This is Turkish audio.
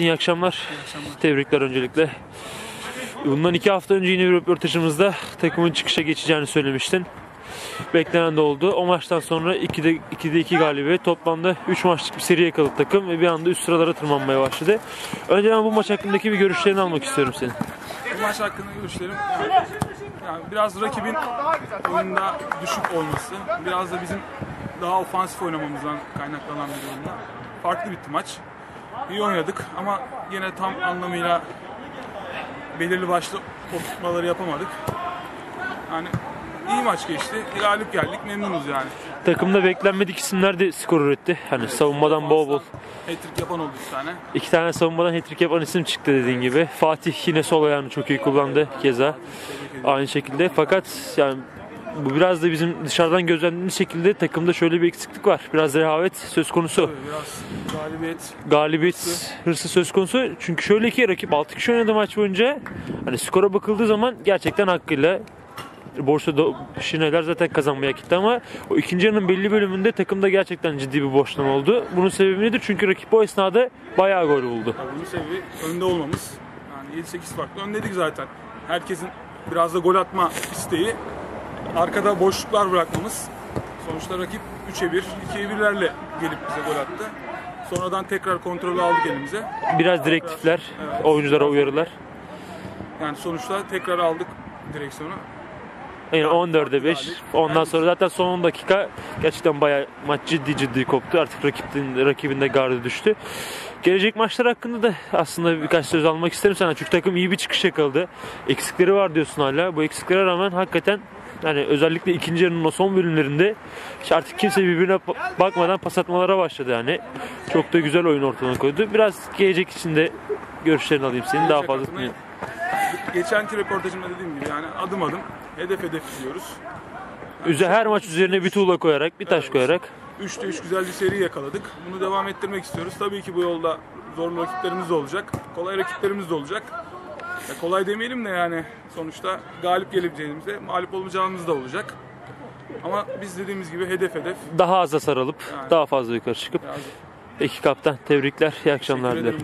Metin iyi akşamlar. akşamlar. Tebrikler öncelikle. Bundan iki hafta önce yine bir röportajımızda takımın çıkışa geçeceğini söylemiştin. Beklenen de oldu. O maçtan sonra 2'de 2'de 2 galibiyet. Toplamda 3 maçlık bir seri yakaladı takım ve bir anda üst sıralara tırmanmaya başladı. Önce bu maç hakkındaki bir görüşlerini almak istiyorum senin. Bu maç hakkında görüşlerim yani biraz rakibin oyunda düşük olması, biraz da bizim daha ofansif oynamamızdan kaynaklanan bir durumda. Farklı bitti maç. İyi oynadık ama yine tam anlamıyla belirli başlı oturtmaları yapamadık. Yani iyi maç geçti. Galip geldik. Memnunuz yani. Takımda beklenmedik isimler de skor üretti. Hani savunmadan bol bol. Hat-trick yapan oldu bir tane. İki tane savunmadan hat-trick yapan isim çıktı dediğin gibi. Fatih yine sol ayağını çok iyi kullandı keza. Aynı şekilde. Fakat yani bu biraz da bizim dışarıdan gözlemlediğimiz şekilde takımda şöyle bir eksiklik var. Biraz rehavet söz konusu. Tabii Biraz galibiyet Galibiyet hırsı söz konusu. Çünkü şöyle ki rakip 6 kişi oynadı maç boyunca. Hani skora bakıldığı zaman gerçekten hakkıyla Borsa Şineler zaten kazanmaya gitti ama o ikinci yarının belli bölümünde takımda gerçekten ciddi bir boşlama oldu. Bunun sebebi nedir? Çünkü rakip o esnada bayağı gol buldu. Ya bunun sebebi önde olmamız. Yani 7-8 farklı öndedik zaten. Herkesin biraz da gol atma isteği. Arkada boşluklar bırakmamız. Sonuçta rakip 3'e 1, 2'ye 1'lerle gelip bize gol attı. Sonradan tekrar kontrolü aldık elimize. Biraz direktifler, oyunculara uyarılar. Yani sonuçta tekrar aldık direksiyonu. Yani 14'e 5. Ondan sonra zaten son 10 dakika gerçekten bayağı maç ciddi ciddi koptu. Artık rakibin, rakibin de gardı düştü. Gelecek maçlar hakkında da aslında birkaç söz almak isterim sana. Çünkü takım iyi bir çıkış yakaladı. Eksikleri var diyorsun hala. Bu eksiklere rağmen hakikaten yani özellikle ikinci yarının o son bölümlerinde hiç artık kimse birbirine bakmadan pas atmalara başladı yani. Çok da güzel oyun ortadan koydu. Biraz gelecek için de görüşlerini alayım senin daha fazla. Geçenki röportajımda dediğim gibi yani adım adım hedef hedef gidiyoruz. Üze- Her maç üzerine bir tuğla koyarak, bir taş Evet. koyarak 3'te 3 güzel bir seri yakaladık. Bunu devam ettirmek istiyoruz. Tabii ki bu yolda zorlu rakiplerimiz de olacak. Kolay rakiplerimiz de olacak. Ya kolay demeyelim de yani sonuçta galip gelebileceğimizde mağlup olmayacağımız da olacak. Ama biz dediğimiz gibi hedef hedef. daha aza sarılıp Yani. daha fazla yukarı çıkıp Peki kaptan tebrikler. İyi akşamlar dilerim.